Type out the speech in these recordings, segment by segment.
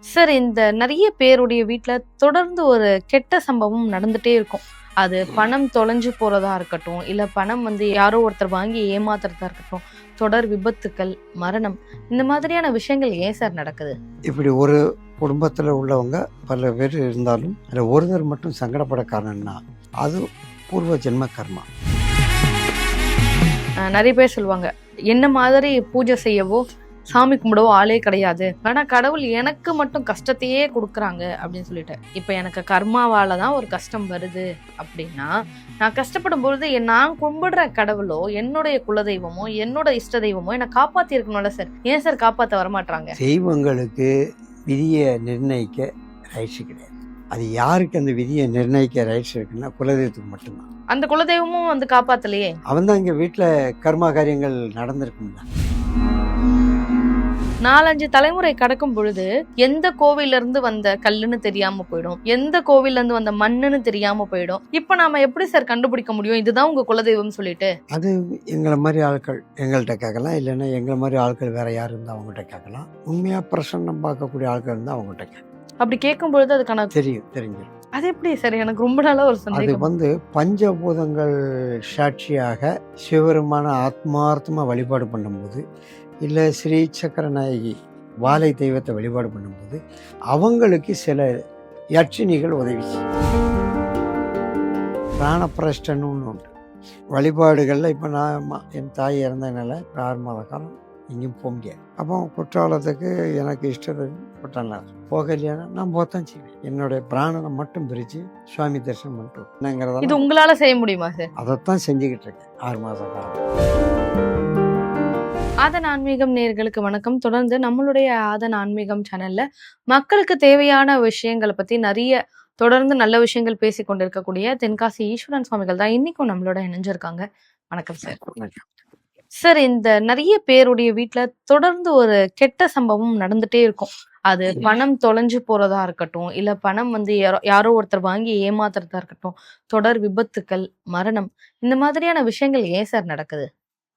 Sir இந்த நிறைய பேருடைய வீட்ல தொடர்ந்து ஒரு கெட்ட சம்பவம் நடந்துட்டே இருக்கும். அது பணம் தொலைஞ்சு போறதா இருக்கட்டும் இல்ல பணம் வந்து யாரோ ஒருத்தர் வாங்கி ஏமாத்துறதா இருக்கட்டும் தொடர் விபத்துக்கள் மரணம் இந்த மாதிரியான விஷயங்கள் ஏன் சார் நடக்குது? இப்படி ஒரு குடும்பத்தில் உள்ளவங்க பல பேர் இருந்தாலும் அதில் ஒருத்தர் மட்டும் சங்கடப்பட காரணம்னா அது பூர்வ ஜென்ம கர்மா. நிறைய பேர் சொல்லுவாங்க என்ன மாதிரி பூஜை செய்யவோ சாமி கும்பிடவோ ஆளே கிடையாது. ஆனா கடவுள் எனக்கு மட்டும் கஷ்டத்தையே கொடுக்குறாங்க அப்படின்னு சொல்லிட்டு. இப்ப எனக்கு கர்மாவால தான் ஒரு கஷ்டம் வருது அப்படின்னா நான் கஷ்டப்படும் பொழுது நான் கும்பிடுற கடவுளோ என்னுடைய குலதெய்வமோ என்னோட இஷ்ட தெய்வமோ என்னை காப்பாத்தி இருக்கணும்ல சார். ஏன் சார் காப்பாத்த வரமாட்டாங்க தெய்வங்களுக்கு விதியை நிர்ணயிக்க ரைட்ஸ் கிடையாது. அது யாருக்கு அந்த விதியை நிர்ணயிக்க ரைட்ஸ் இருக்குன்னா குலதெய்வத்துக்கு மட்டும்தான். அந்த குலதெய்வமும் வந்து காப்பாத்தலையே? அவன் தான் இங்கே வீட்டில் கர்மா காரியங்கள் நடந்திருக்கும்ல. நாலஞ்சு தலைமுறை கடக்கும் பொழுது எந்த கோவில்ல இருந்து வந்த கல்லுன்னு தெரியாம போயிடும். எந்த கோவில்ல இருந்து வந்த மண்ணுன்னு தெரியாம போயிடும். இப்ப நாம எப்படி சார் கண்டுபிடிக்க முடியும்? இதுதான் உங்க குலதெய்வம் சொல்லிட்டு. அது எங்களை மாதிரி ஆட்கள் எங்கள்கிட்ட கேட்கலாம். இல்லைன்னா எங்களை மாதிரி ஆட்கள் வேற யார் இருந்தால் அவங்ககிட்ட கேட்கலாம். உண்மையாக பிரசன்னம் பார்க்கக்கூடிய ஆட்கள் இருந்தால் அவங்ககிட்ட கேட்கலாம். அப்படி கேட்கும் பொழுது அதுக்கான தெரியும் தெரிஞ்சிடும் அது எப்படி சார்? எனக்கு ரொம்ப நாளாக ஒரு அது சந்தேகம் வந்து பஞ்சபூதங்கள் சாட்சியாக சிவபெருமான ஆத்மார்த்தமாக வழிபாடு பண்ணும்போது இல்லை ஸ்ரீ சக்கரநாயகி வாலை தெய்வத்தை வழிபாடு பண்ணும்போது அவங்களுக்கு சில யட்சினிகள் உதவி செய்யும் பிராணப்பிரஷ்டன்னு ஒன்று உண்டு. வழிபாடுகளில் இப்போ நான் என் தாய் இறந்ததுனால இப்போ ஆறு மாத காலம் எங்கேயும் போக முடியாது. அப்போ குற்றாலத்துக்கு எனக்கு இஷ்டத்தை குற்றாலம் போகலையானா? நான் போத்தான் செய்வேன். என்னுடைய பிராணனை மட்டும் பிரித்து சுவாமி தரிசனம் பண்ணிட்டு இது என்னங்கிறதெல்லாம் உங்களால செய்ய முடியுமா சார்? அதைத்தான் செஞ்சுக்கிட்டு இருக்கேன். ஆறு மாத காலம். ஆதன் ஆன்மீகம் நேயர்களுக்கு வணக்கம். தொடர்ந்து நம்மளுடைய ஆதன் ஆன்மீகம் சேனல்ல மக்களுக்கு தேவையான விஷயங்களை பத்தி நிறைய தொடர்ந்து நல்ல விஷயங்கள் பேசி கொண்டிருக்கக்கூடிய தென்காசி ஈஸ்வரன் சுவாமிகள் தான் இன்னைக்கும் நம்மளோட இணைஞ்சிருக்காங்க. வணக்கம் சார். சார் இந்த நிறைய பேருடைய வீட்ல தொடர்ந்து ஒரு கெட்ட சம்பவம் நடந்துட்டே இருக்கும். அது பணம் தொலைஞ்சு போறதா இருக்கட்டும் இல்ல பணம் வந்து யாரோ யாரோ ஒருத்தர் வாங்கி ஏமாத்துறதா இருக்கட்டும் தொடர் விபத்துக்கள் மரணம் இந்த மாதிரியான விஷயங்கள் ஏன் சார் நடக்குது?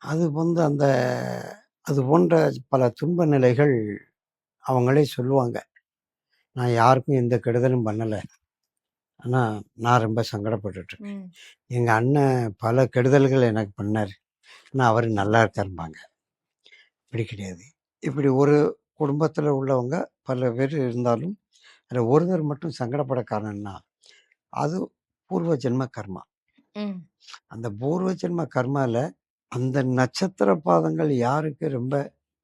அது வந்து அந்த அது போன்ற பல துன்ப நிலைகள் அவங்களே சொல்லுவாங்க. நான் யாருக்கும் எந்த கெடுதலும் பண்ணலை. ஆனால் நான் ரொம்ப சங்கடப்பட்டுட்ருக்கேன் எங்கள் அண்ணன் பல கெடுதல்கள் எனக்கு பண்ணார். ஆனால் அவர் நல்லா இருக்காருப்பாங்க இப்படி கிடையாது. இப்படி ஒரு குடும்பத்தில் உள்ளவங்க பல பேர் இருந்தாலும் அதில் ஒருத்தர் மட்டும் சங்கடப்பட காரணம்னா அது பூர்வ ஜென்ம கர்மா. அந்த பூர்வ ஜென்ம கர்மால அந்த நட்சத்திர பாதங்கள் யாருக்கு ரொம்ப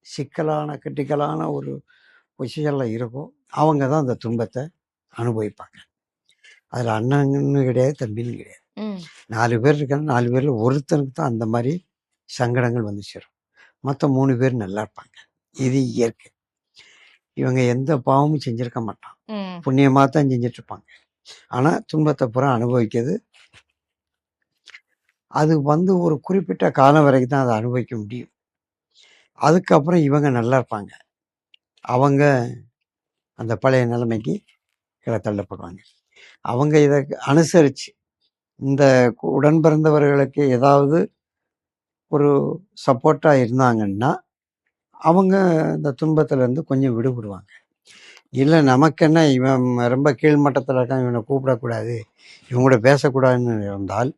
சிக்கலான கிரிட்டிக்கலான ஒரு பொசிஷனில் இருக்கோ அவங்க தான் அந்த துன்பத்தை அனுபவிப்பாங்க. அதில் அண்ணன்னு கிடையாது தம்பின்னு கிடையாது. நாலு பேர் இருக்காங்க நாலு பேரில் ஒருத்தனுக்கு தான் அந்த மாதிரி சங்கடங்கள் வந்து சேரும். மற்ற மூணு பேர் நல்லா இருப்பாங்க. இது இயற்கை. இவங்க எந்த பாவமும் செஞ்சிருக்க மாட்டான். புண்ணியமாக தான் செஞ்சுட்டு இருப்பாங்க ஆனால் துன்பத்தை பூரா அனுபவிக்கிறது. அது வந்து ஒரு குறிப்பிட்ட காலம் வரைக்கும் தான் அதை அனுபவிக்க முடியும். அதுக்கப்புறம் இவங்க நல்லா இருப்பாங்க. அவங்க அந்த பழைய நிலைமைக்கு கீழே தள்ளப்படுவாங்க. அவங்க இதை அனுசரித்து இந்த உடன் பிறந்தவர்களுக்கு ஏதாவது ஒரு சப்போர்ட்டாக இருந்தாங்கன்னா அவங்க இந்த துன்பத்திலேருந்து கொஞ்சம் விடுபடுவாங்க. இல்லை நமக்கென்ன இவன் ரொம்ப கீழ்மட்டத்தில் இருக்கான் இவனை கூப்பிடக்கூடாது இவங்க கூட பேசக்கூடாதுன்னு இருந்தால்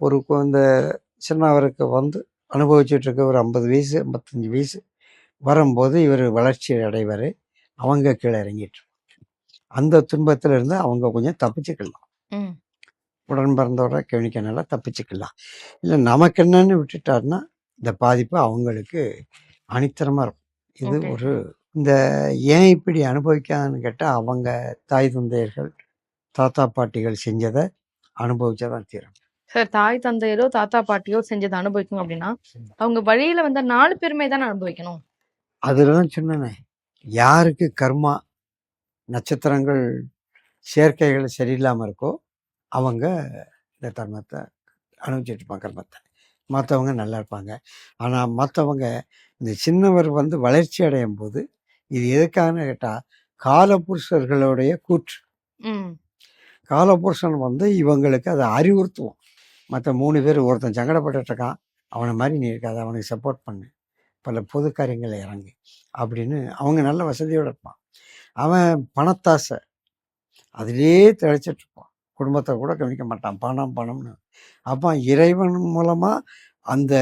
ஒரு கு- இந்த சின்னவருக்கு வந்து அனுபவிச்சுட்டு இருக்க ஒரு ஐம்பது வயசு ஐம்பத்தஞ்சு வயசு வரும்போது இவர் வளர்ச்சி அடைவார் அவங்க கீழே இறங்கிட்டு அந்த துன்பத்திலிருந்து அவங்க கொஞ்சம் தப்பிச்சுக்கலாம். உடன் பிறந்தவரை கவனிக்கனால தப்பிச்சுக்கலாம். இல்லை நமக்கு என்னன்னு விட்டுட்டாருன்னா இந்த பாதிப்பு அவங்களுக்கு அனித்தரமாக இருக்கும். இது. ஒரு இந்த ஏன் இப்படி அனுபவிக்காதுன்னு கேட்டால் அவங்க தாய் தந்தையர்கள் தாத்தா பாட்டிகள் செஞ்சதை அனுபவிச்சாதான் தீரும். சார் தாய் தந்தையரோ தாத்தா பாட்டியோ செஞ்சதை அனுபவிக்கணும் அப்படின்னா அவங்க வழியில வந்த நாலு பேருமே தானே அனுபவிக்கணும். அதில் தான் சொன்னேனே யாருக்கு கர்மா நட்சத்திரங்கள் சேர்க்கைகள் சரியில்லாமல் இருக்கோ அவங்க இந்த தர்மத்தை அனுபவிச்சுட்டு இருப்பாங்க கர்மத்தை. மற்றவங்க நல்லா இருப்பாங்க. ஆனால் மற்றவங்க இந்த சின்னவர் வந்து வளர்ச்சி அடையும் போது இது எதுக்காகன்னு கேட்டால் காலபுருஷர்களுடைய கூற்று. காலபுருஷன் வந்து இவங்களுக்கு அதை அறிவுறுத்துவோம் மற்ற மூணு பேர் ஒருத்தன் சங்கடப்பட்டுட்டு இருக்கான் அவனை மாதிரி நீ இருக்காத அவனுக்கு சப்போர்ட் பண்ணு. பல பொது காரியங்களில் இறங்கு. அப்படின்னு அவங்க நல்ல வசதியோடு இருப்பான். அவன் பணத்தாசை. அதிலே திளைச்சிட்டு இருப்பான். குடும்பத்தை கூட கவனிக்க மாட்டான். பணம் பணம்னு அப்போ இறைவன் மூலமாக அந்த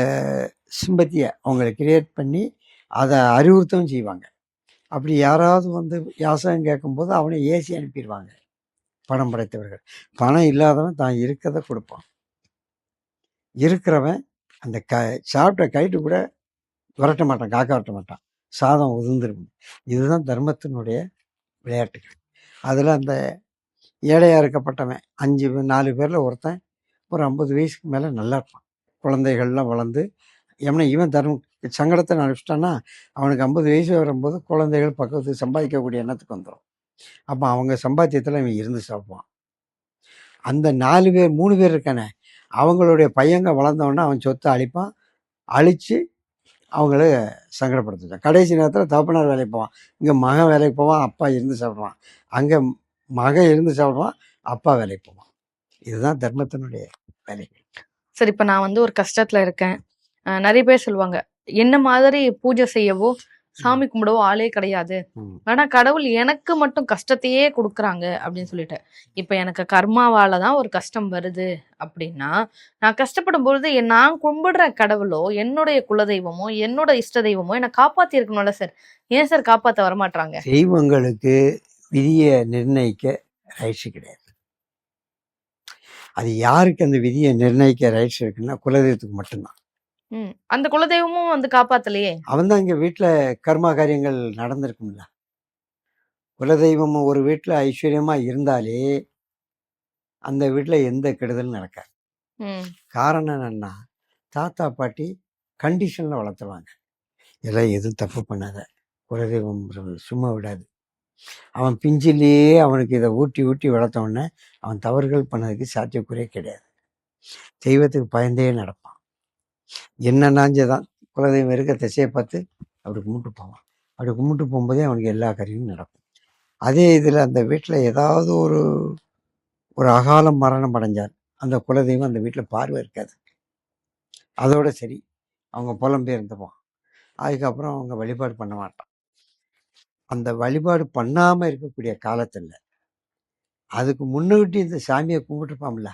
சிம்பத்தியை அவங்களை கிரியேட் பண்ணி அதை அறிவுறுத்தவும் செய்வாங்க. அப்படி யாராவது வந்து யாசகம் கேட்கும்போது அவனை ஏசி அனுப்பிடுவாங்க பணம் படைத்தவர்கள். பணம் இல்லாதவன் தான் இருக்கிறத கொடுப்பான். இருக்கிறவன் அந்த க சாப்பிட்ட கைட்டு கூட விரட்ட மாட்டான் காக்க விரட்ட மாட்டான். சாதம் உதிர்ந்துருக்கும். இதுதான் தர்மத்தினுடைய விளையாட்டுகள். அதில் அந்த ஏழையாக இருக்கப்பட்டவன் அஞ்சு பேர், நாலு பேரில் ஒருத்தன் ஒரு ஐம்பது வயசுக்கு மேலே நல்லா இருப்பான். குழந்தைகள்லாம் வளர்ந்து எவனை இவன் தர்மம் சங்கடத்தை அனுப்பிச்சிட்டான்னா அவனுக்கு ஐம்பது வயசு வரும்போது குழந்தைகள் பக்கத்து சம்பாதிக்கக்கூடிய எண்ணத்துக்கு வந்துடும் அப்போ அவங்க சம்பாத்தியத்தில் இவன் இருந்து சாப்பிடுவான். அந்த நாலு பேர் மூணு பேர் இருக்கானே அவங்களுடைய பையங்க வளர்ந்தவொடனே அவன் சொத்தை அழிப்பான். அழித்து அவங்கள சங்கடப்படுத்துவான் கடைசி நேரத்தில் தகப்பனார் வேலைக்கு போவான். இங்கே மகன் வேலைக்கு போவான் அப்பா இருந்து சாப்பிடுவான். அங்கே மகன் இருந்து சாப்பிடுவான் அப்பா வேலைக்கு போவான். இதுதான் தர்மத்தினுடைய வேலைகள் சரி இப்ப நான் வந்து ஒரு கஷ்டத்துல இருக்கேன். நிறைய பேர் சொல்லுவாங்க என்ன மாதிரி பூஜை செய்யவோ சாமி கும்பிடவோ ஆளே கிடையாது. ஆனா கடவுள் எனக்கு மட்டும் கஷ்டத்தையே கொடுக்குறாங்க அப்படின்னு சொல்லிட்டு இப்ப எனக்கு கர்மாவால தான் ஒரு கஷ்டம் வருது அப்படின்னா நான் கஷ்டப்படும் பொழுது நான் கும்பிடுற கடவுளோ என்னுடைய குலதெய்வமோ என்னோட இஷ்ட தெய்வமோ என்னை காப்பாத்தி இருக்கணும்ல சார். ஏன் சார் காப்பாத்த வரமாட்டாங்க தெய்வங்களுக்கு விதியை நிர்ணயிக்க ரைட்ஸ் கிடையாது. அது யாருக்கு அந்த விதியை நிர்ணயிக்க ரைட்ஸ் இருக்குன்னா குலதெய்வத்துக்கு மட்டும்தான். அந்த குலதெய்வமும் வந்து காப்பாத்தலையே? அவன் தான் இங்கே வீட்டில் கர்மா காரியங்கள் நடந்திருக்கும்ல. குலதெய்வம் ஒரு வீட்டில் ஐஸ்வர்யமாக இருந்தாலே அந்த வீட்டில் எந்த கெடுதலும் நடக்காது. காரணம் என்னன்னா தாத்தா பாட்டி கண்டிஷனில் வளர்த்துருவாங்க. இதெல்லாம் எதுவும் தப்பு பண்ணாத. குலதெய்வம் சும்மா விடாது. அவன் பிஞ்சிலேயே அவனுக்கு இதை ஊட்டி ஊட்டி வளர்த்தவுடனே அவன் தவறுகள் பண்ணதுக்கு சாத்தியக்குறையே கிடையாது. தெய்வத்துக்கு பயந்தே நடப்பான். என்ன நாஞ்சதான்? குலதெய்வம் இருக்க திசையை பார்த்து அப்படி கும்பிட்டு போவான். அப்படி கும்பிட்டு போகும்போதே அவனுக்கு எல்லா கருவியும் நடக்கும். அதே இதில் அந்த வீட்டில் ஏதாவது ஒரு ஒரு அகால மரணம் அடைஞ்சார் அந்த குலதெய்வம் அந்த வீட்டில் பார்வை இருக்காது. அதோட சரி அவங்க புலம்பெயர்ந்துப்பான் அதுக்கப்புறம் அவங்க வழிபாடு பண்ண மாட்டான். அந்த வழிபாடு பண்ணாமல் இருக்கக்கூடிய காலத்தில் அதுக்கு முன்னுக்கிட்டு இந்த சாமியை கும்பிட்டுருப்பான்ல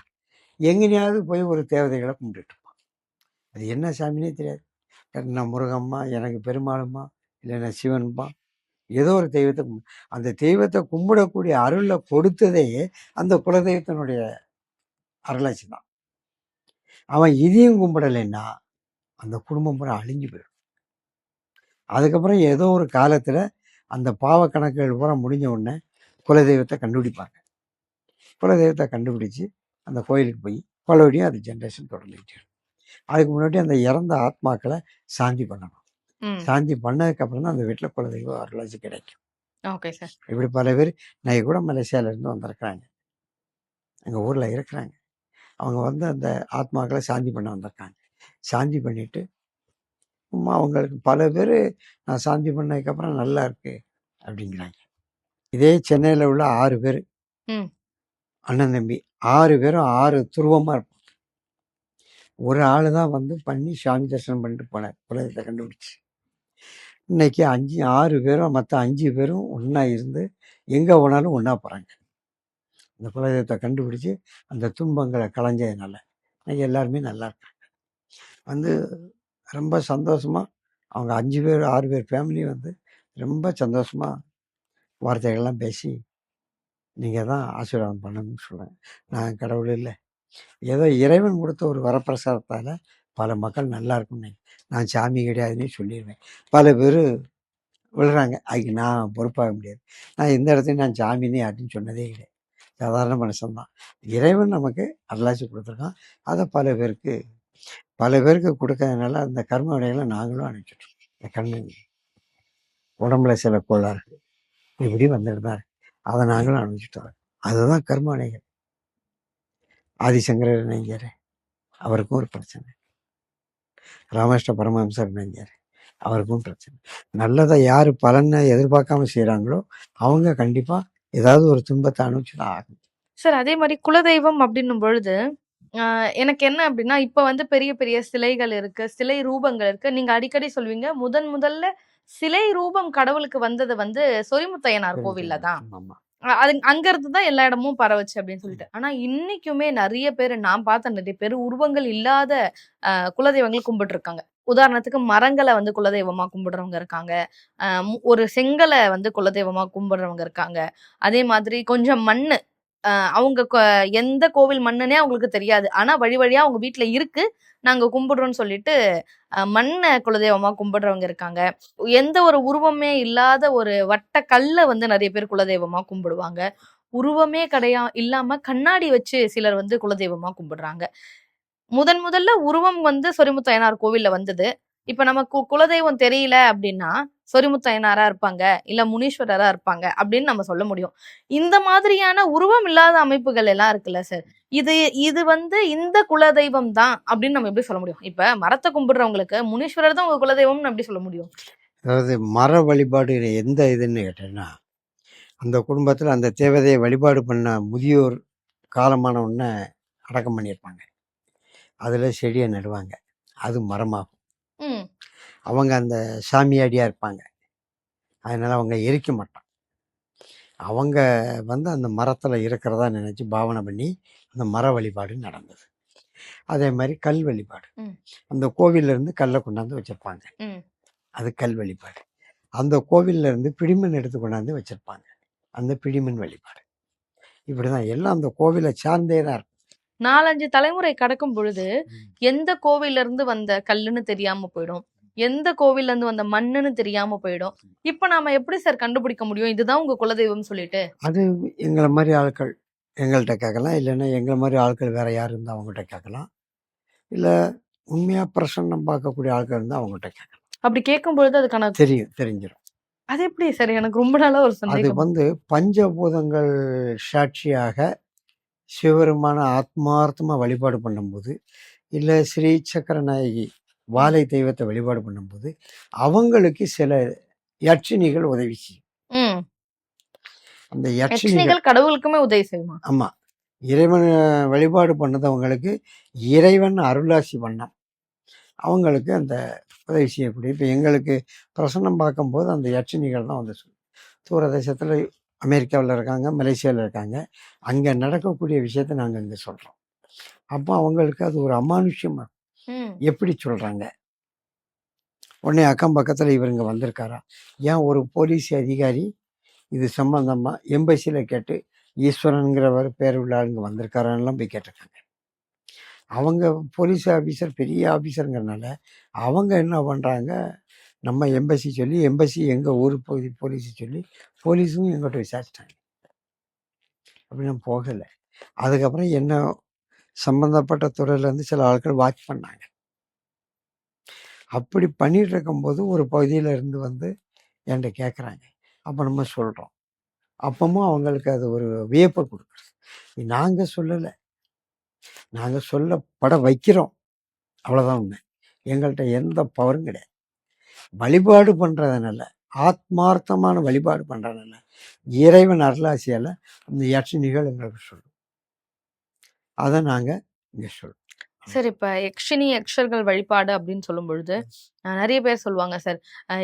எங்கேயாவது போய் ஒரு தேவதைகளை கும்பிட்டுட்டு அது என்ன சாமினே தெரியாது. நான் முருகம்மா எனக்கு பெருமாளும்மா இல்லைன்னா சிவன்பா ஏதோ ஒரு தெய்வத்தை கும்பி அந்த தெய்வத்தை கும்பிடக்கூடிய அருளை கொடுத்ததே அந்த குலதெய்வத்தினுடைய அருளாட்சி தான். அவன் இதையும் கும்பிடலைன்னா அந்த குடும்பம் பூரா அழிஞ்சு போயிடும். அதுக்கப்புறம் ஏதோ ஒரு காலத்தில் அந்த பாவ கணக்குகள் பூரா முடிஞ்ச உடனே குலதெய்வத்தை கண்டுபிடிப்பாங்க. குலதெய்வத்தை கண்டுபிடிச்சு அந்த கோயிலுக்கு போய் பலபடியும் அது ஜென்ரேஷன் தொடர்ந்துக்கிட்டு. அதுக்கு முன்னாடி அந்த இறந்த ஆத்மாக்களை சாந்தி பண்ணணும். சாந்தி பண்ணதுக்கப்புறம் தான் அந்த வீட்டில் குலதெய்வ அருளாட்சி கிடைக்கும். Okay sir. இப்படி பல பேர் நான் கூட மலேசியாவிலேருந்து வந்திருக்கிறாங்க. எங்கள் ஊரில் இருக்கிறாங்க. அவங்க வந்து அந்த ஆத்மாக்களை சாந்தி பண்ண வந்திருக்காங்க. சாந்தி பண்ணிட்டு அவங்களுக்கு பல பேர் நான் சாந்தி பண்ணதுக்கப்புறம் நல்லா இருக்கு அப்படிங்கிறாங்க. இதே சென்னையில் உள்ள ஆறு பேர். அண்ணன் தம்பி. ஆறு பேரும் ஆறு துருவமாக இருப்பாங்க. ஒரு ஆள் தான் வந்து பண்ணி சாமி தரிசனம் பண்ணிட்டு போனார். குலதெய்வத்தை கண்டுபிடிச்சு. இன்னைக்கு அஞ்சு ஆறு பேரும் மற்ற அஞ்சு பேரும் ஒன்றா இருந்து எங்கே போனாலும் ஒன்றா போகிறாங்க அந்த குலதெய்வத்தை கண்டுபிடிச்சி அந்த துன்பங்களை களைஞ்சதுனால. இன்னைக்கு எல்லாருமே நல்லா இருக்காங்க. வந்து ரொம்ப சந்தோஷமாக அவங்க அஞ்சு பேர் ஆறு பேர் ஃபேமிலி வந்து ரொம்ப சந்தோஷமாக வார்த்தைகள்லாம் பேசி நீங்கள் தான் ஆசீர்வாதம் பண்ணணும்னு சொல்கிறேன் நான் கடவுள் இல்லை. ஏதோ இறைவன் கொடுத்த ஒரு வரப்பிரசாதத்தால் பல மக்கள் நல்லா இருக்கும்னு நான் சாமி கிடையாதுன்னே சொல்லிடுவேன் பல பேர் விழுறாங்க. அதுக்கு நான் பொறுப்பாக முடியாது. நான் இந்த இடத்துலையும் நான் சாமினே யார்ட்டையும் சொன்னதே கிடையாது சாதாரண மனுஷன்தான். இறைவன் நமக்கு அருளாசி கொடுத்துருக்கான். அதை பல பேருக்கு பல பேருக்கு கொடுக்கறதுனால அந்த கர்ம விடைகளை நாங்களும் அனுப்பிச்சிட்டோம். இந்த கண்ணு உடம்புல சில கோளாறு இப்படி வந்துட்டு தான் அதை நாங்களும் அனுப்பிச்சிட்டோம். வரோம் அதுதான் கர்மானைகள் ஆதிசங்கரர் நெஞ்சார் அவருக்கும் ஒரு பிரச்சனை. ராமகிருஷ்ண பரமஹம்சர் நெஞ்சார் அவருக்கும் பிரச்சனை. நல்லதை யார் பலனை எதிர்பார்க்காம செய்கிறாங்களோ அவங்க கண்டிப்பாக ஏதாவது ஒரு துன்பத்தை அனுப்பிச்சு தான் ஆகும் சார் அதே மாதிரி குலதெய்வம் அப்படின்னும் பொழுது ஆஹ் எனக்கு என்ன அப்படின்னா இப்ப வந்து பெரிய பெரிய சிலைகள் இருக்கு சிலை ரூபங்கள் இருக்கு. நீங்க அடிக்கடி சொல்வீங்க முதன் முதல்ல சிலை ரூபம் கடவுளுக்கு வந்தது வந்து சொரிமுத்தையனார் கோவில்ல தான். ஆமாம். அ- அது அங்க இருந்து தான் எல்லா இடமும் பரவச்சு அப்படின்னு சொல்லிட்டு. ஆனா இன்னைக்குமே நிறைய பேர் நான் பார்த்த நிறைய பேர் உருவங்கள் இல்லாத குலதெய்வங்கள் கும்பிட்டு இருக்காங்க உதாரணத்துக்கு மரங்களை வந்து குலதெய்வமா கும்பிடுறவங்க இருக்காங்க. ஒரு செங்கலை வந்து குலதெய்வமா கும்பிடுறவங்க இருக்காங்க. அதே மாதிரி கொஞ்சம் மண்ணு அவங்க எந்த கோவில் மண்ணுனே அவங்களுக்கு தெரியாது. ஆனா வழி வழியா அவங்க வீட்டுல இருக்கு. நாங்க கும்பிடுறோம்னு சொல்லிட்டு மண்ணை குலதெய்வமா கும்பிடுறவங்க இருக்காங்க. எந்த ஒரு உருவமே இல்லாத ஒரு வட்ட கல்லை வந்து நிறைய பேர் குலதெய்வமா கும்பிடுவாங்க. உருவமே கிடையா இல்லாம கண்ணாடி வச்சு சிலர் வந்து குலதெய்வமா கும்பிடுறாங்க. முதன் முதல்ல உருவம் வந்து சொரிமுத்தையனார் கோவில்ல வந்தது. இப்ப நமக்கு குலதெய்வம் தெரியல அப்படின்னா சொரிமுத்தையனாரா இருப்பாங்க இல்ல முனீஸ்வரரா இருப்பாங்க அப்படின்னு நம்ம சொல்ல முடியும். இந்த மாதிரியான உருவம் இல்லாத அமைப்புகள் எல்லாம் இருக்குல்ல சார் இது இது வந்து இந்த குலதெய்வம் தான் அப்படின்னு நம்ம எப்படி சொல்ல முடியும்? இப்ப மரத்தை கும்பிடுறவங்களுக்கு முனீஸ்வரர் தான் உங்க குலதெய்வம்னு எப்படி சொல்ல முடியும்? அதாவது மர வழிபாடு எந்த இதுன்னு கேட்டேன்னா அந்த குடும்பத்தில் அந்த தேவதையை வழிபாடு பண்ண முதியோர் காலமான உடனே அடக்கம் பண்ணியிருப்பாங்க. அதில் செடியை நடுவாங்க. அது மரமாகும். அவங்க அந்த சாமியாடியாக இருப்பாங்க. அதனால் அவங்க எரிக்க மாட்டான் அவங்க வந்து அந்த மரத்தில் இருக்கிறதா நினச்சி பாவனை பண்ணி அந்த மர வழிபாடு நடந்தது. அதே மாதிரி கல் வழிபாடு. அந்த கோவில்ல இருந்து கல்லை கொண்டாந்து வச்சிருப்பாங்க. அது கல் வழிபாடு. அந்த கோவில்ல இருந்து பிடிமண் எடுத்து கொண்டாந்து வச்சிருப்பாங்க. அந்த பிடிமண் வழிபாடு. இப்படிதான் எல்லாம் அந்த கோவிலை சார்ந்தே தான் இருக்கும் நாலஞ்சு தலைமுறை கடக்கும் பொழுது. எந்த கோவில்ல இருந்து வந்த கல்லுன்னு தெரியாம போயிடும். எந்த கோவில்ல இருந்து வந்த மண்ணுன்னு தெரியாம போயிடும். இப்ப நாம எப்படி சார் கண்டுபிடிக்க முடியும்? இதுதான் உங்க குலதெய்வம் சொல்லிட்டு. அது எங்களை மாதிரி ஆட்கள் எங்கள்கிட்ட கேட்கலாம். இல்லைன்னா எங்களை மாதிரி ஆட்கள் வேற யார் இருந்தால் அவங்ககிட்ட கேட்கலாம். இல்லை உண்மையாக பிரசன்னம் பார்க்கக்கூடிய ஆட்கள் இருந்தால் அவங்ககிட்ட கேட்கலாம். அப்படி கேட்கும் பொழுது அதுக்கான தெரியும் தெரிஞ்சிடும் அது எப்படி சார்? எனக்கு ரொம்ப நாளா ஒரு அது சந்தேகம். வந்து பஞ்சபூதங்கள் சாட்சியாக சிவபெருமான ஆத்மார்த்தமாக வழிபாடு பண்ணும்போது இல்லை ஸ்ரீ சக்கரநாயகி வாலை தெய்வத்தை வழிபாடு பண்ணும்போது அவங்களுக்கு சில யட்சினிகள் உதவி செய்யும். அந்த யட்சினிகள் கடவுளுக்குமே உதவி செய்யுமா? ஆமாம் இறைவன் வழிபாடு பண்ணதவங்களுக்கு இறைவன் அருளாசி பண்ணான். அவங்களுக்கு அந்த உதவி செய்யக்கூடிய இப்போ எங்களுக்கு பிரசன்னம் பார்க்கும்போது அந்த யட்சினிகள் தான் வந்து தூர தேசத்தில் அமெரிக்காவில் இருக்காங்க மலேசியாவில் இருக்காங்க. அங்கே நடக்கக்கூடிய விஷயத்தை நாங்கள் இங்கே சொல்கிறோம் அப்போ அவங்களுக்கு அது ஒரு அமானுஷ்யமாக எப்படி சொல்கிறாங்க உடனே அக்கம் பக்கத்தில் இவருங்க வந்திருக்காரா ஏன் ஒரு போலீஸ் அதிகாரி இது சம்பந்தமாக எம்பசியில் கேட்டு ஈஸ்வரனுங்கிறவர் பேர் உள்ள ஆளுங்க வந்திருக்காரான்லாம் போய் கேட்டிருக்காங்க. அவங்க போலீஸ் ஆஃபீஸர் பெரிய ஆஃபீஸருங்கிறனால அவங்க என்ன பண்ணுறாங்க நம்ம எம்பசி சொல்லி எம்பசி எங்கள் ஊர் பகுதி போலீஸ் சொல்லி போலீஸும் எங்கள்கிட்ட விசாரிச்சிட்டாங்க. அப்படி நான் போகலை. அதுக்கப்புறம் என்ன சம்மந்தப்பட்ட துறையிலேருந்து சில ஆட்கள் வாட்ச் பண்ணாங்க. அப்படி பண்ணிட்டு இருக்கும்போது ஒரு பகுதியில் இருந்து வந்து என்கிட்ட கேட்குறாங்க அப்போ நம்ம சொல்கிறோம் அப்பமும் அவங்களுக்கு அது ஒரு வியப்பை கொடுக்குறது நாங்கள் சொல்லலை. நாங்கள் சொல்லப்பட வைக்கிறோம். அவ்வளோதான் உண்மை. எங்கள்கிட்ட எந்த பவரும் கிடையாது. வழிபாடு பண்ணுறதுனால ஆத்மார்த்தமான வழிபாடு பண்ணுறதுனால இறைவன் அருளாசியால் அந்த நிகழ்வு எங்களுக்கு சொல்லும் அதை நாங்கள் இங்கே சொல்றோம். சார் இப்ப யக்ஷினி யக்ஷர்கள் வழிபாடு அப்படின்னு சொல்லும் பொழுது நிறைய பேர் சொல்லுவாங்க சார்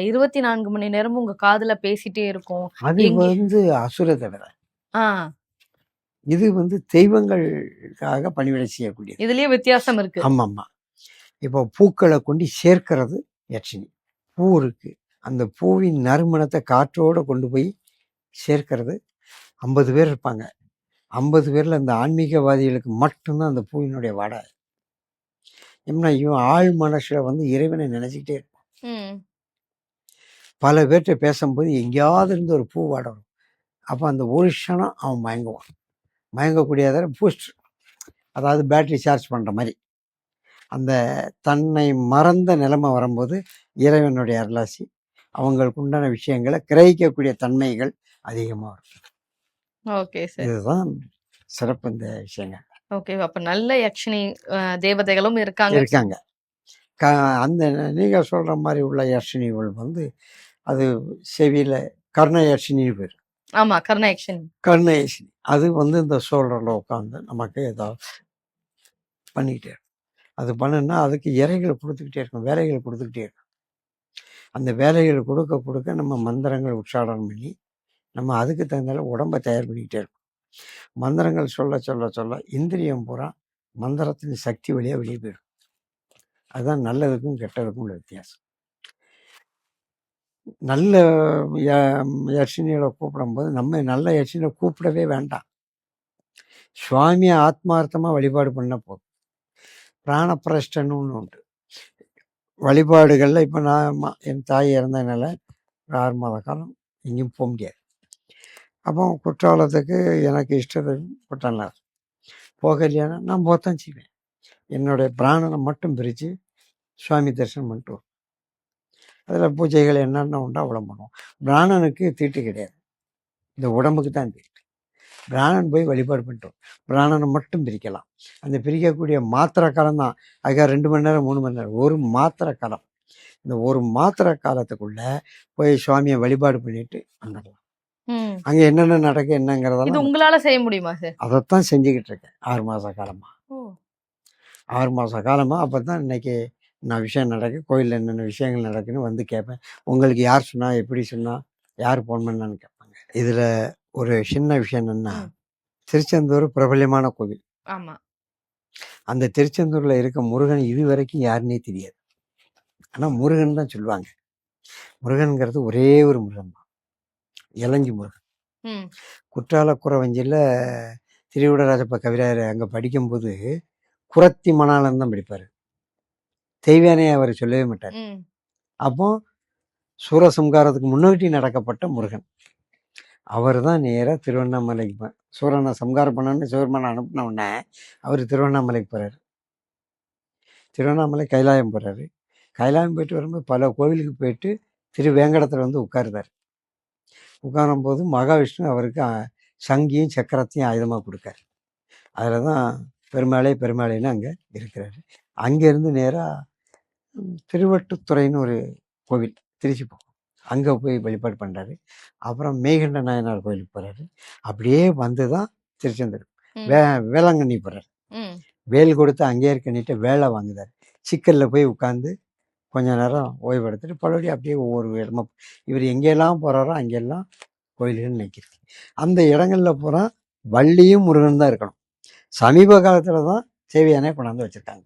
இருபத்தி நான்கு மணி நேரமும் உங்க காதுல பேசிட்டே இருக்கும். அது வந்து அசுர தவிர இது வந்து தெய்வங்களுக்காக பணிவிடை செய்யக்கூடியது. இதுலயே வித்தியாசம் இருக்கு. ஆமாம். ஆமாம் இப்போ பூக்களை கொண்டு சேர்க்கிறது யட்சினி பூ இருக்கு. அந்த பூவின் நறுமணத்தை காற்றோட கொண்டு போய் சேர்க்கிறது ஐம்பது பேர் இருப்பாங்க. ஐம்பது பேரில் அந்த ஆன்மீகவாதிகளுக்கு மட்டும்தான் அந்த பூவினுடைய வாடை. ஏன்னா இவன் ஆள் மனசில் வந்து இறைவனை நினச்சிக்கிட்டே இருப்பான். பல பேர்கிட்ட பேசும்போது எங்கேயாவது இருந்து ஒரு பூ வாடை வரும். அப்போ அந்த ஒரு க்ஷணம் அவன் மயங்குவான். மயங்கக்கூடியதை பூஸ்ட். அதாவது பேட்டரி சார்ஜ் பண்ணுற மாதிரி. அந்த தன்னை மறந்த நிலைமை வரும்போது இறைவனுடைய அருளாசி அவங்களுக்கு உண்டான விஷயங்களை கிரகிக்கக்கூடிய தன்மைகள் அதிகமாக இருக்கும் ஓகே சார். இதுதான் சிறப்பு இந்த விஷயங்க. ஓகே அப்ப நல்ல யக்ஷினி தேவதைகளும் இருக்காங்க. இருக்காங்க. க அந்த நீங்க சொல்ற மாதிரி உள்ள யர்ஷினிகள் வந்து அது செவியில கர்ண யர்ஷினி பேர். ஆமா கர்ண யக்ஷினி கர்ண யர்ஷினி அது வந்து இந்த சோழரில் உட்காந்து நமக்கு ஏதாவது பண்ணிக்கிட்டே இருக்கும். அது பண்ணுன்னா அதுக்கு இறைகளை கொடுத்துக்கிட்டே இருக்கும் வேலைகளை கொடுத்துக்கிட்டே இருக்கும். அந்த வேலைகளை கொடுக்க கொடுக்க நம்ம மந்திரங்கள் உச்சாரணம் பண்ணி நம்ம அதுக்கு தகுந்தால உடம்பை தயார் பண்ணிக்கிட்டே இருக்கும். மந்திரங்கள் சொல்ல சொல்ல சொல்ல இந்திரியம் பூரா மந்திரத்தின் சக்தி வழியாக வெளியே போயிடும். அதுதான் நல்லதுக்கும் கெட்டதுக்கும் உள்ள வித்தியாசம். நல்ல ய- கூப்பிடும்போது நம்ம நல்ல யர்ஷினியை கூப்பிடவே வேண்டாம். சுவாமியை ஆத்மார்த்தமாக வழிபாடு பண்ண போதும். பிராணப்பிரஷ்டன்னு ஒன்று உண்டு. வழிபாடுகளில் இப்போ நான் என் தாய் இறந்ததுனால ஒரு ஆறு மாத காலம் எங்கேயும் போக முடியாது. அப்போ குற்றாலத்துக்கு எனக்கு இஷ்டத்துக்கு குற்றாலம் போகலையானா நான் போத்தான் செய்வேன். என்னுடைய பிராணனை மட்டும் பிரித்து சுவாமி தரிசனம் பண்ணிட்டு அதில் பூஜைகள் என்னென்ன உண்டோ அவ்வளோ பண்ணுவோம். பிராணனுக்கு தீட்டு கிடையாது. இந்த உடம்புக்கு தான் தீட்டு. பிராணன் போய் வழிபாடு பண்ணிட்டோம் பிராணனை மட்டும் பிரிக்கலாம். அந்த பிரிக்கக்கூடிய மாத்திரை காலம் தான். அதுக்காக ரெண்டு மணி நேரம் மூணு மணி நேரம். ஒரு மாத்திரை காலம். இந்த ஒரு மாத்திரை காலத்துக்குள்ளே போய் சுவாமியை வழிபாடு பண்ணிட்டு வந்துடலாம். அங்கே என்னென்ன நடக்கு இது என்னங்கிறதெல்லாம் உங்களால செய்ய முடியுமா சார்? அதைத்தான் செஞ்சுக்கிட்டு இருக்கேன் ஆறு மாத காலமாக ஓ. ஆறு மாத காலமாக அப்போ தான் இன்னைக்கு நான் விஷயம் நடக்கு கோயிலில் என்னென்ன விஷயங்கள் நடக்குன்னு வந்து கேட்பேன் உங்களுக்கு யார் சொன்னா எப்படி சொன்னா யார் ஃபோன் பண்ணான்னு கேட்பாங்க இதில் ஒரு சின்ன விஷயம் என்னென்னா. திருச்செந்தூர் பிரபல்யமான கோவில். ஆமா. அந்த திருச்செந்தூரில் இருக்க முருகன் இது வரைக்கும் யாருன்னே தெரியாது. ஆனால் முருகன் தான் சொல்லுவாங்க. முருகன்கிறது ஒரே ஒரு முருகன் இளஞ்சி முருகன் ம். குற்றால குறவஞ்சியில் திருவிடராஜப்ப கவிராயர் அங்கே படிக்கும்போது குரத்தி மணாளன் தான் படிப்பார். தெய்வானே அவர் சொல்லவே மாட்டார். அப்போ சூரசம்காரத்துக்கு முன்னாடி நடக்கப்பட்ட முருகன். அவர் தான் நேராக திருவண்ணாமலைக்கு சூரனை சம்காரம் பண்ணணும்னு சிவருமான அனுப்பின உடனே அவர் திருவண்ணாமலைக்கு போகிறாரு திருவண்ணாமலை கைலாயம் போகிறாரு கைலாயம் போயிட்டு வரும்போது பல கோவிலுக்கு போயிட்டு திரு வேங்கடத்தில் வந்து உட்காருதார். உட்காரும்போது மகாவிஷ்ணு அவருக்கு சங்கியும் சக்கரத்தையும் ஆயுதமாக கொடுக்காரு. அதில் தான் பெருமாளே பெருமாளேன்னு அங்கே இருக்கிறாரு. அங்கேருந்து நேராக திருவட்டுத்துறைன்னு ஒரு கோவில் திருச்சி போகும் அங்கே போய் வழிபாடு பண்ணுறாரு அப்புறம் மேகண்ட நாயனார் கோயிலுக்கு போகிறாரு அப்படியே வந்து தான் திருச்செந்தூர். வே வேளாங்கண்ணி போகிறார் வேல் கொடுத்து அங்கேயே இருக்கணிட்டு வேலை வாங்குதார் சிக்கலில் போய் உட்காந்து கொஞ்ச நேரம் ஓய்வு எடுத்துட்டு பழைய அப்படியே ஒவ்வொரு இடமா இவர் எங்கெல்லாம் போகிறாரோ அங்கெல்லாம் கோயில்கள் நிற்கிறது அந்த இடங்களில் பூரா வள்ளியும் முருகன் தான் இருக்கணும். சமீப காலத்தில் தான் சேவையானே கொண்டாந்து வச்சுருக்காங்க.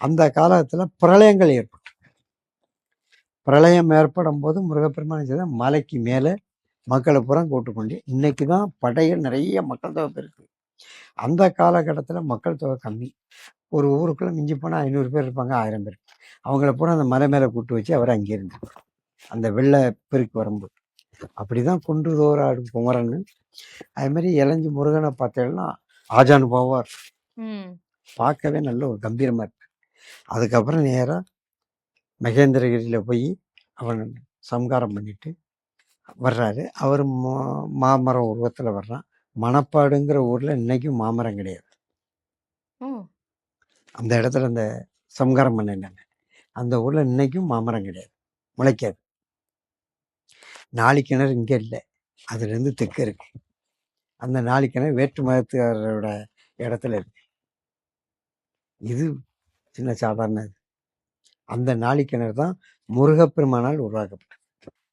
அந்த காலத்தில் பிரளயங்கள் ஏற்பட்டு. பிரளயம் ஏற்படும் போது முருகப்பெருமான் செய்த மலைக்கு மேலே மக்களை பூரா கூட்டு கொண்டு இன்னைக்கு தான் படையில் நிறைய மக்கள் தொகை இருக்குது அந்த காலகட்டத்தில் மக்கள் தொகை கம்மி. ஒரு ஊருக்குள்ள மிஞ்சி போனால் ஐநூறு பேர் இருப்பாங்க ஆயிரம் பேர் அவங்கள பூரா அந்த மலை மேலே கூட்டு வச்சு அவர் அங்கே இருந்தார் அந்த வெள்ள பெருக்கு வரும்போது அப்படிதான் குன்றுதோற ஆடும் குமரன் அது மாதிரி இளஞ்சி முருகனை பார்த்தேன்னா ஆஜானுபாவாக ம். பார்க்கவே நல்ல ஒரு கம்பீரமாக இருப்பார். அதுக்கப்புறம் நேராக மகேந்திரகிரியில் போய் அவன் சம்காரம் பண்ணிட்டு வர்றாரு. அவர் மா மாமரம் உருவத்தில் வர்றான். மணப்பாடுங்கிற ஊரில் இன்னைக்கும் மாமரம் கிடையாது. ஓ! அந்த இடத்துல அந்த சம்காரம் பண்ணினாங்க அந்த ஊரில் இன்னைக்கும் மாமரம் கிடையாது. முளைக்காது. நாலு கிணறு இங்கே இல்லை. அதுலேருந்து தெற்கு இருக்கு. அந்த நாலு கிணறு வேற்று மதத்துக்காரரோட இடத்துல இருக்கு. இது சின்ன சாதாரண இது. அந்த நாலு கிணறு தான் முருகப்பெருமானால் உருவாக்கப்பட்டது.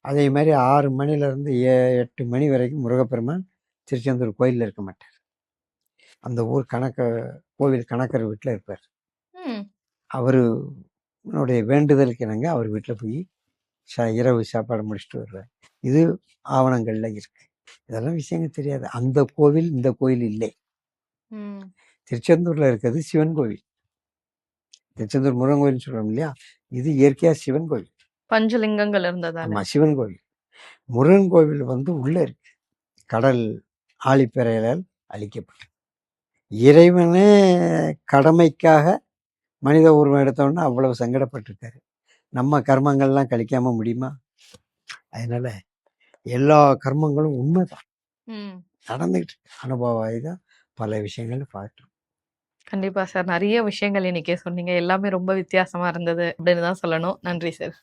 அதே மாதிரி ஆறு மணிலேருந்து ஏ எட்டு மணி வரைக்கும் முருகப்பெருமான் திருச்செந்தூர் கோயிலில் இருக்க மாட்டார். அந்த ஊர் கணக்க கோவில் கணக்கர் வீட்டில் இருப்பார். அவருடைய வேண்டுதலுக்கு இணங்க அவர் வீட்டில் போய் ச இரவு சாப்பாடு முடிச்சுட்டு வருவார். இது ஆவணங்கள்ல இருக்கு. இதெல்லாம் விஷயங்கள் தெரியாது. அந்த கோவில் இந்த கோயில் இல்லை. திருச்செந்தூர்ல இருக்கிறது சிவன் கோவில். திருச்செந்தூர் முருகன் கோயில் சொல்றோம் இல்லையா? இது இயற்கையா சிவன் கோவில். பஞ்சலிங்கங்கள் இருந்ததால. ஆமா சிவன் கோவில். முருகன் கோவில் வந்து உள்ள இருக்கு. கடல் ஆழிப்பறையால் அழிக்கப்பட்டு இறைவனே கடமைக்காக மனித உருவம் எடுத்தோன்னா அவ்வளவு சங்கடப்பட்டிருக்காரு நம்ம கர்மங்கள்லாம் கழிக்காம முடியுமா அதனால எல்லா கர்மங்களும் உண்மைதான். நடந்துகிட்டு இருக்கு. அனுபவ தான் பல விஷயங்கள் பார்க்குறோம் கண்டிப்பா சார். நெறைய விஷயங்கள் இன்னைக்கு சொன்னீங்க. எல்லாமே ரொம்ப வித்தியாசமா இருந்தது அப்படின்னு தான் சொல்லணும். நன்றி சார்.